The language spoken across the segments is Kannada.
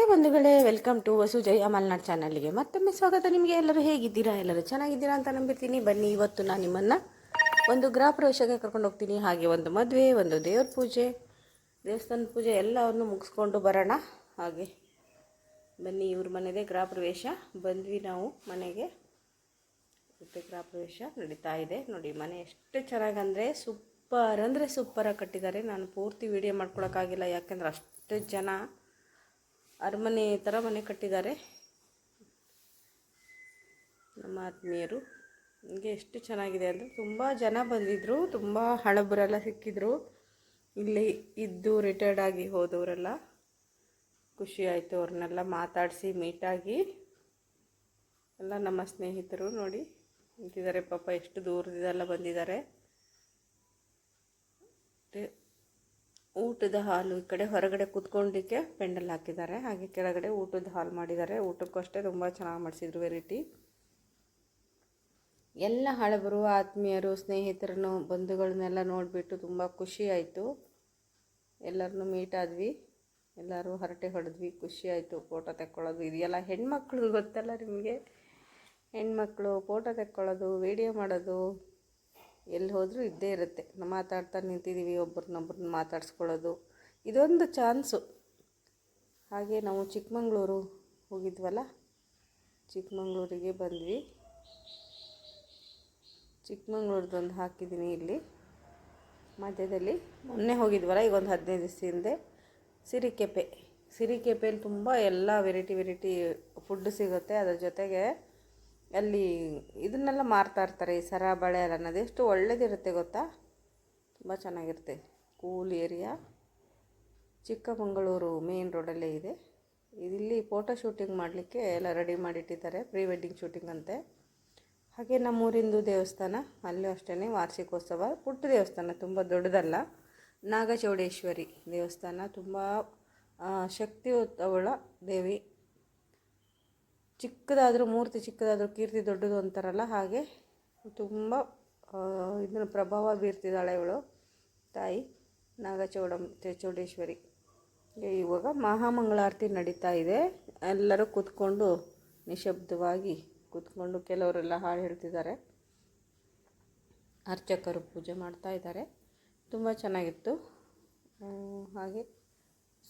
ನಮಸ್ತೆ ಬಂಧುಗಳೇ, ವೆಲ್ಕಮ್ ಟು ವಸು ಜಯ ಮಲ್ನಾಡ್ ಚಾನಲ್ಗೆ. ಮತ್ತೊಮ್ಮೆ ಸ್ವಾಗತ ನಿಮಗೆ. ಎಲ್ಲರೂ ಹೇಗಿದ್ದೀರಾ? ಎಲ್ಲರೂ ಚೆನ್ನಾಗಿದ್ದೀರಾ ಅಂತ ನಂಬಿರ್ತೀನಿ. ಬನ್ನಿ, ಇವತ್ತು ನಾನು ನಿಮ್ಮನ್ನು ಒಂದು ಗೃಹ ಪ್ರವೇಶಕ್ಕೆ ಕರ್ಕೊಂಡು ಹೋಗ್ತೀನಿ. ಹಾಗೆ ಒಂದು ಮದುವೆ, ಒಂದು ದೇವ್ರ ಪೂಜೆ, ದೇವಸ್ಥಾನ ಪೂಜೆ ಎಲ್ಲವನ್ನು ಮುಗಿಸ್ಕೊಂಡು ಬರೋಣ. ಹಾಗೆ ಬನ್ನಿ, ಇವ್ರ ಮನೆಯದೇ ಗೃಹ ಪ್ರವೇಶ. ಬಂದ್ವಿ ನಾವು ಮನೆಗೆ. ಮತ್ತೆ ಗೃಹ ಪ್ರವೇಶ ನಡೀತಾ ಇದೆ. ನೋಡಿ, ಮನೆ ಎಷ್ಟು ಚೆನ್ನಾಗಂದರೆ ಸೂಪರ್ ಅಂದರೆ ಸೂಪರಾಗಿ ಕಟ್ಟಿದ್ದಾರೆ. ನಾನು ಪೂರ್ತಿ ವಿಡಿಯೋ ಮಾಡ್ಕೊಳಕ್ಕಾಗಿಲ್ಲ. ಯಾಕೆಂದ್ರೆ ಅಷ್ಟು ಜನ ಅರಮನೆ ಥರ ಮನೆ ಕಟ್ಟಿದ್ದಾರೆ. ನಮ್ಮ ಆತ್ಮೀಯರು. ಹಿಂಗೆ ಎಷ್ಟು ಚೆನ್ನಾಗಿದೆ ಅಂದರೆ ತುಂಬ ಜನ ಬಂದಿದ್ದರು ತುಂಬ ಹಳಬರೆಲ್ಲ ಸಿಕ್ಕಿದ್ರು. ಇಲ್ಲಿ ಇದ್ದು ರಿಟೈರ್ಡ್ ಆಗಿ ಹೋದವರೆಲ್ಲ ಖುಷಿ ಆಯಿತು ಅವ್ರನ್ನೆಲ್ಲ ಮಾತಾಡಿಸಿ ಮೀಟಾಗಿ ಎಲ್ಲ ನಮ್ಮ ಸ್ನೇಹಿತರು ನೋಡಿ ನಿಂತಿದ್ದಾರೆ. ಪಾಪ ಎಷ್ಟು ದೂರದಿಂದೆಲ್ಲ ಬಂದಿದ್ದಾರೆ. ಊಟದ ಹಾಲು ಈ ಕಡೆ ಹೊರಗಡೆ ಕೂತ್ಕೊಂಡಿಕ್ಕೆ ಪೆಂಡಲ್ ಹಾಕಿದ್ದಾರೆ. ಹಾಗೆ ಕೆಳಗಡೆ ಊಟದ ಹಾಲು ಮಾಡಿದ್ದಾರೆ. ಊಟಕ್ಕೂ ಅಷ್ಟೇ ತುಂಬ ಚೆನ್ನಾಗಿ ಮಾಡಿಸಿದ್ರು ವೆರೈಟಿ. ಎಲ್ಲ ಹಳಬರು, ಆತ್ಮೀಯರು, ಸ್ನೇಹಿತರನ್ನು, ಬಂಧುಗಳನ್ನೆಲ್ಲ ನೋಡಿಬಿಟ್ಟು ತುಂಬ ಖುಷಿ ಆಯಿತು. ಎಲ್ಲರನ್ನೂ ಮೀಟ್ ಆದ್ವಿ. ಎಲ್ಲರೂ ಹರಟೆ ಹೊಡೆದ್ವಿ. ಖುಷಿ ಆಯಿತು. ಫೋಟೋ ತೆಕ್ಕೊಳ್ಳೋದು ಇದೆಯಲ್ಲ ಹೆಣ್ಮಕ್ಳು ಗೊತ್ತಲ್ಲ ನಿಮಗೆ? ಹೆಣ್ಮಕ್ಳು ಫೋಟೋ ತೆಕ್ಕೊಳ್ಳೋದು, ವೀಡಿಯೋ ಮಾಡೋದು. ಎಲ್ಲಿ ಹೋದರೂ ಇದ್ದೇ ಇರುತ್ತೆ. ಮಾತಾಡ್ತಾ ನಿಂತಿದ್ದೀವಿ, ಒಬ್ರನ್ನೊಬ್ರನ್ನ ಮಾತಾಡ್ಸ್ಕೊಳ್ಳೋದು. ಇದೊಂದು ಚಾನ್ಸು. ಹಾಗೆ ನಾವು ಚಿಕ್ಕಮಂಗ್ಳೂರು ಹೋಗಿದ್ವಲ್ಲ? ಚಿಕ್ಕಮಂಗ್ಳೂರಿಗೆ ಬಂದ್ವಿ. ಚಿಕ್ಕಮಂಗ್ಳೂರ್ದೊಂದು ಹಾಕಿದ್ದೀನಿ ಇಲ್ಲಿ. ಮಧ್ಯದಲ್ಲಿ ಮೊನ್ನೆ ಹೋಗಿದ್ವಲ್ಲ, ಈಗ ಒಂದು ಹದಿನೈದು ದಿವಸ ಹಿಂದೆ. ಸಿರಿಕೆಪೆ. ಸಿರಿಕೆಪೆಯಲ್ಲಿ ತುಂಬ ಎಲ್ಲ ವೆರೈಟಿ ವೆರೈಟಿ ಫುಡ್ ಸಿಗುತ್ತೆ. ಅದರ ಜೊತೆಗೆ ಅಲ್ಲಿ ಇದನ್ನೆಲ್ಲ ಮಾರ್ತಾ ಇರ್ತಾರೆ, ಈ ಸರ ಬಳೆ ಎಲ್ಲ ಅನ್ನೋದು. ಎಷ್ಟು ಒಳ್ಳೇದಿರುತ್ತೆ ಗೊತ್ತಾ? ತುಂಬ ಚೆನ್ನಾಗಿರುತ್ತೆ. Cool area. ಚಿಕ್ಕಮಗಳೂರು ಮೇನ್ ರೋಡಲ್ಲೇ ಇದೆ. ಇಲ್ಲಿ ಫೋಟೋ ಶೂಟಿಂಗ್ ಮಾಡಲಿಕ್ಕೆ ಎಲ್ಲ ರೆಡಿ ಮಾಡಿಟ್ಟಿದ್ದಾರೆ, ಪ್ರೀ ವೆಡ್ಡಿಂಗ್ ಶೂಟಿಂಗ್ ಅಂತೆ. ಹಾಗೆ ನಮ್ಮೂರಿಂದು ದೇವಸ್ಥಾನ, ಅಲ್ಲೂ ಅಷ್ಟೇ ವಾರ್ಷಿಕೋತ್ಸವ. ಪುಟ್ಟ ದೇವಸ್ಥಾನ, ತುಂಬ ದೊಡ್ಡದಲ್ಲ. ನಾಗಚೌಡೇಶ್ವರಿ ದೇವಸ್ಥಾನ, ತುಂಬ ಶಕ್ತಿಯುತವಳ ದೇವಿ. ಚಿಕ್ಕದಾದರೂ, ಮೂರ್ತಿ ಚಿಕ್ಕದಾದರೂ ಕೀರ್ತಿ ದೊಡ್ಡದು ಅಂತಾರಲ್ಲ ಹಾಗೆ ತುಂಬ ಇದನ್ನು ಪ್ರಭಾವ ಬೀರ್ತಿದ್ದಾಳೆ ಇವಳು, ತಾಯಿ ನಾಗಚೌಡ ಚೌಡೇಶ್ವರಿ ಇವಾಗ ಮಹಾಮಂಗಳಾರತಿ ನಡೀತಾ ಇದೆ. ಎಲ್ಲರೂ ಕೂತ್ಕೊಂಡು ನಿಶಬ್ದವಾಗಿ ಕೂತ್ಕೊಂಡು ಕೆಲವರೆಲ್ಲ ಹಾಡು ಹೇಳ್ತಿದ್ದಾರೆ. ಅರ್ಚಕರು ಪೂಜೆ ಮಾಡ್ತಾ ಇದ್ದಾರೆ. ತುಂಬ ಚೆನ್ನಾಗಿತ್ತು. ಹಾಗೆ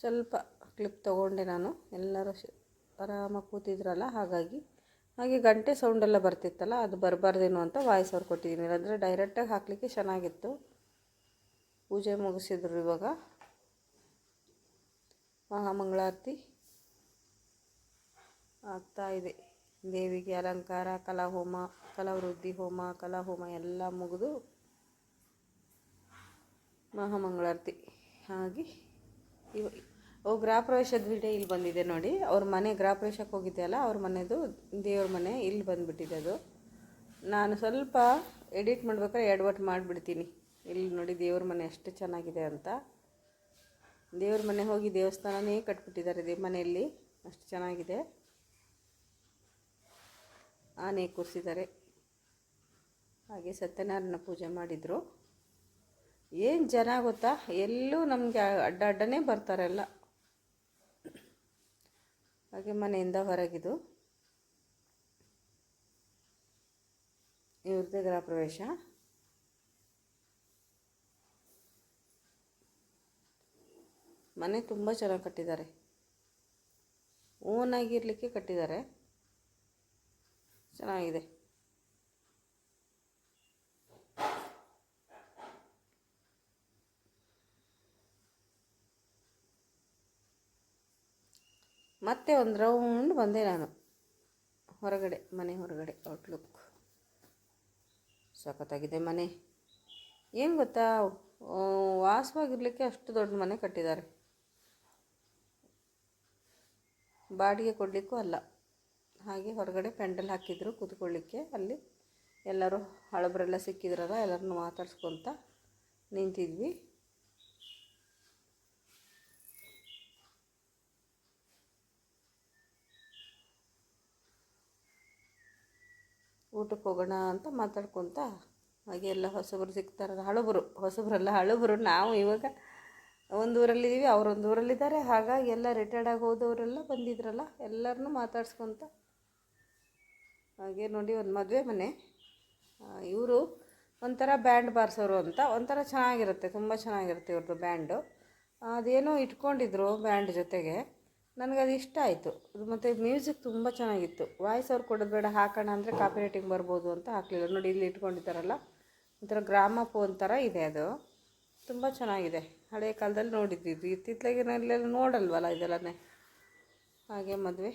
ಸ್ವಲ್ಪ ಕ್ಲಿಪ್ ತೊಗೊಂಡೆ ನಾನು. ಎಲ್ಲರೂ ಆರಾಮಾಗಿ ಕೂತಿದ್ರಲ್ಲ, ಹಾಗಾಗಿ. ಹಾಗೆ ಗಂಟೆ ಸೌಂಡೆಲ್ಲ ಬರ್ತಿತ್ತಲ್ಲ, ಅದು ಬರಬಾರ್ದೇನೋ ಅಂತ ವಾಯ್ಸ್ ಅವ್ರು ಕೊಟ್ಟಿದ್ದೀನಿ. ಇಲ್ಲಾಂದರೆ ಡೈರೆಕ್ಟಾಗಿ ಹಾಕಲಿಕ್ಕೆ ಚೆನ್ನಾಗಿತ್ತು. ಪೂಜೆ ಮುಗಿಸಿದ್ರು ಇವಾಗ. ಮಹಾಮಂಗಳಾರತಿ ಆಗ್ತಾ ಇದೆ. ದೇವಿಗೆ ಅಲಂಕಾರ, ಕಲಾಹೋಮ, ಕಲಾವೃದ್ಧಿ ಹೋಮ, ಕಲಾಹೋಮ ಎಲ್ಲ ಮುಗಿದು ಮಹಾಮಂಗಳಾರತಿ. ಹಾಗೆ ಇವ ಓ ಗೃಹ ಪ್ರವೇಶದ ವಿಡಿಯೋ ಇಲ್ಲಿ ಬಂದಿದೆ ನೋಡಿ. ಅವ್ರ ಮನೆ ಗೃಹ ಪ್ರವೇಶಕ್ಕೆ ಹೋಗಿದ್ದೆ ಅಲ್ಲ ಅವ್ರ ಮನೆದು ದೇವ್ರ ಮನೆ ಇಲ್ಲಿ ಬಂದುಬಿಟ್ಟಿದೆ ಅದು. ನಾನು ಸ್ವಲ್ಪ ಎಡಿಟ್ ಮಾಡ್ಬೇಕಾದ್ರೆ ಎಡವಟ್ಟು ಮಾಡಿಬಿಡ್ತೀನಿ. ಇಲ್ಲಿ ನೋಡಿ ದೇವ್ರ ಮನೆ ಎಷ್ಟು ಚೆನ್ನಾಗಿದೆ ಅಂತ. ದೇವ್ರ ಮನೆ ಹೋಗಿ ದೇವಸ್ಥಾನನೇ ಕಟ್ಬಿಟ್ಟಿದ್ದಾರೆ ದೇವ್ ಮನೆಯಲ್ಲಿ. ಅಷ್ಟು ಚೆನ್ನಾಗಿದೆ. ಆನೆ ಕೂರಿಸಿದ್ದಾರೆ. ಹಾಗೆ ಸತ್ಯನಾರಾಯಣ ಪೂಜೆ ಮಾಡಿದರು. ಏನು ಜನ ಗೊತ್ತಾ? ಎಲ್ಲೂ ನಮಗೆ ಅಡ್ಡ ಅಡ್ಡನೇ ಬರ್ತಾರೆ ಎಲ್ಲ ಹಾಗೆ ಮನೆಯಿಂದ ಹೊರಗಿದು ಇವ್ರದ್ದೇ ಗೃಹ ಪ್ರವೇಶ ಮನೆ ತುಂಬ ಚೆನ್ನಾಗಿ ಕಟ್ಟಿದ್ದಾರೆ. ಓನಾಗಿರಲಿಕ್ಕೆ ಕಟ್ಟಿದ್ದಾರೆ. ಚೆನ್ನಾಗಿದೆ. ಮತ್ತೆ ಒಂದು ರೌಂಡ್ ಬಂದೆ ನಾನು. ಹೊರಗಡೆ, ಮನೆ ಹೊರಗಡೆ ಔಟ್ಲುಕ್ ಸಖತ್ತಾಗಿದೆ ಮನೆ. ಏನು ಗೊತ್ತಾ? ವಾಸವಾಗಿರಲಿಕ್ಕೆ ಅಷ್ಟು ದೊಡ್ಡ ಮನೆ ಕಟ್ಟಿದ್ದಾರೆ. ಬಾಡಿಗೆ ಕೊಡಲಿಕ್ಕೂ ಅಲ್ಲ. ಹಾಗೆ ಹೊರಗಡೆ ಪೆಂಡಲ್ ಹಾಕಿದ್ರು ಕೂತ್ಕೊಳ್ಳಿಕ್ಕೆ. ಅಲ್ಲಿ ಎಲ್ಲರೂ, ಹಳಬರೆಲ್ಲ ಸಿಕ್ಕಿದ್ರಲ್ಲ, ಎಲ್ಲರನ್ನೂ ಮಾತಾಡ್ಸ್ಕೊತ ನಿಂತಿದ್ವಿ. ಊಟಕ್ಕೆ ಹೋಗೋಣ ಅಂತ ಮಾತಾಡ್ಕೊತ ಹಾಗೆ ಎಲ್ಲ ಹೊಸಬ್ರು ಸಿಗ್ತಾರಲ್ಲ ಹಳಬರು, ಹೊಸಬ್ರಲ್ಲ, ಹಳಬರು ನಾವು ಇವಾಗ ಒಂದು ಊರಲ್ಲಿದ್ದೀವಿ ಅವರೊಂದು ಊರಲ್ಲಿದ್ದಾರೆ. ಹಾಗಾಗಿ ಎಲ್ಲ ರಿಟೈರ್ಡ್ ಆಗಿ ಹೋದವರೆಲ್ಲ ಬಂದಿದ್ರಲ್ಲ ಎಲ್ಲರನ್ನೂ ಮಾತಾಡ್ಸ್ಕೊತ ಹಾಗೆ ನೋಡಿ ಒಂದು ಮದುವೆ ಮನೆ. ಇವರು ಒಂಥರ ಬ್ಯಾಂಡ್ ಬಾರಿಸೋರು ಅಂತ, ಒಂಥರ ಚೆನ್ನಾಗಿರುತ್ತೆ, ತುಂಬ ಚೆನ್ನಾಗಿರುತ್ತೆ ಇವ್ರದ್ದು ಬ್ಯಾಂಡು ಅದೇನೋ ಇಟ್ಕೊಂಡಿದ್ರು ಬ್ಯಾಂಡ್ ಜೊತೆಗೆ. ನನಗದು ಇಷ್ಟ ಆಯಿತು. ಮತ್ತು ಮ್ಯೂಸಿಕ್ ತುಂಬ ಚೆನ್ನಾಗಿತ್ತು. ವಾಯ್ಸ್ ಅವ್ರು ಕೊಡೋದು ಬೇಡ, ಹಾಕೋಣ ಅಂದರೆ ಕಾಪಿ ರೈಟಿಂಗ್ ಬರ್ಬೋದು ಅಂತ ಹಾಕಲಿಲ್ಲ. ನೋಡಿ ಇಲ್ಲಿ ಇಟ್ಕೊಂಡಿದ್ದಾರಲ್ಲ? ಒಂಥರ ಗ್ರಾಮ ಫೋನ್ ಥರ ಇದೆ ಅದು. ತುಂಬ ಚೆನ್ನಾಗಿದೆ. ಹಳೆಯ ಕಾಲದಲ್ಲಿ ನೋಡಿದ್ದಿದ್ದು ಇತ್ತಿತ್ತಲಾಗಿನೆಲ್ಲ ನೋಡಲ್ವಲ್ಲ ಇದೆಲ್ಲನೇ? ಹಾಗೆ ಮದುವೆ.